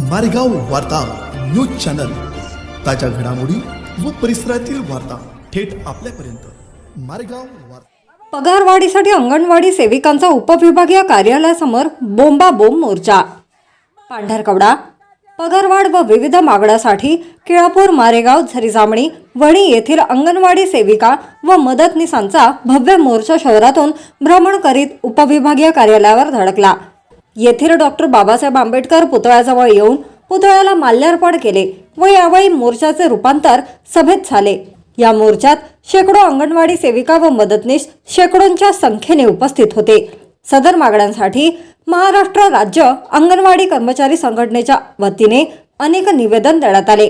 मारेगाव वार्ता news channel. ताज्या घडामोडी व परिसरातील वार्ता थेट आपल्यापर्यंत. मारेगाव वार्ता. पगारवाढीसाठी अंगणवाडी सेविकांचा उपविभागीय कार्यालयासमोर बोंबाबोंब मोर्चा. पांढरकवडा. पगारवाढ व विविध मागण्यासाठी केळापूर मारेगाव झरीजामणी वणी येथील अंगणवाडी सेविका व मदतनीसांचा भव्य मोर्चा शहरातून भ्रमण करीत उपविभागीय कार्यालयावर धडकला. येथील डॉक्टर बाबासाहेब आंबेडकर पुतळ्याजवळ येऊन पुतळ्याला माल्यार्पण केले व यावेळी मोर्चाचे रूपांतर सभेत झाले. या मोर्चात शेकडो अंगणवाडी सेविका व मदतनीस शेकडोंच्या संख्येने उपस्थित होते. सदर मागण्यांसाठी महाराष्ट्र राज्य अंगणवाडी कर्मचारी संघटनेच्या वतीने अनेक निवेदन देण्यात आले.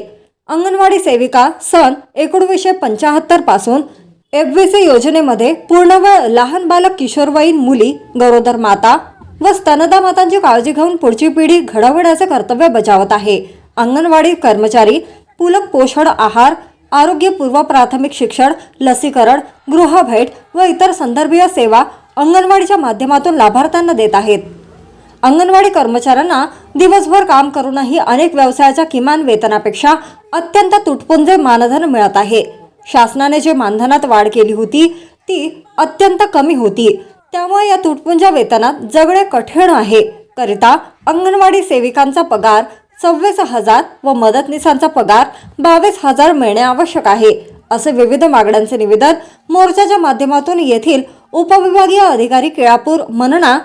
अंगणवाडी सेविका सन एकोणीसशे पंचाहत्तरपासून एफ योजनेमध्ये पूर्णवेळ लहान बालक किशोरवयीन मुली गरोदर माता व स्तनदा मातांची काळजी घेऊन पुढची पिढी घडवण्याचे कर्तव्य बजावत आहे. अंगणवाडी कर्मचारी पूलक पोषण आहार आरोग्यपूर्व प्राथमिक शिक्षण लसीकरण गृहभेट व इतर संदर्भीय सेवा अंगणवाडीच्या माध्यमातून लाभार्थ्यांना देत आहेत. अंगणवाडी कर्मचाऱ्यांना दिवसभर काम करूनही अनेक व्यवसायाच्या किमान वेतनापेक्षा अत्यंत तुटपुंजे मानधन मिळत आहे. शासनाने जे मानधनात वाढ केली होती ती अत्यंत कमी होती. त्यामुळे या तुटपुंजा वेतनात जगणे कठीण आहे. करिता अंगणवाडी सेविकांचा पगार सव्वीस हजार व मदतनीसांचा पगार बावीस हजार मिळणे आवश्यक आहे असे विविध मागण्यांचे निवेदन मोर्चाच्या माध्यमातून येथील उपविभागीय अधिकारी केळापूर मनना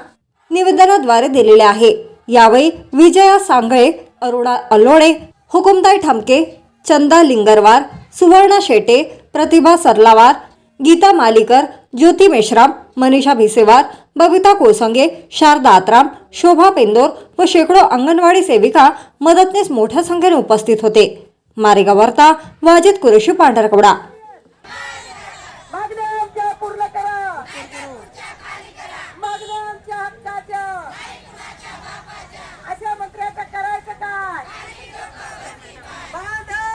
निवेदनाद्वारे दिलेले आहे. यावेळी विजया सांगळे अरुणा अलोणे हुकुमताई ठमके चंदा लिंगरवार सुवर्णा शेटे प्रतिभा सरलावार गीता मालिकर ज्योती मेश्राम मनीषा भिसेवार बबिता कोसंगे शारदा आत्राम शोभा पेंदोर व शेकडो अंगणवाडी सेविका मदतनीस मोठ्या संख्येने उपस्थित होते. मारेगाव वार्ता वाजिद कुरेशी पांढरकवडा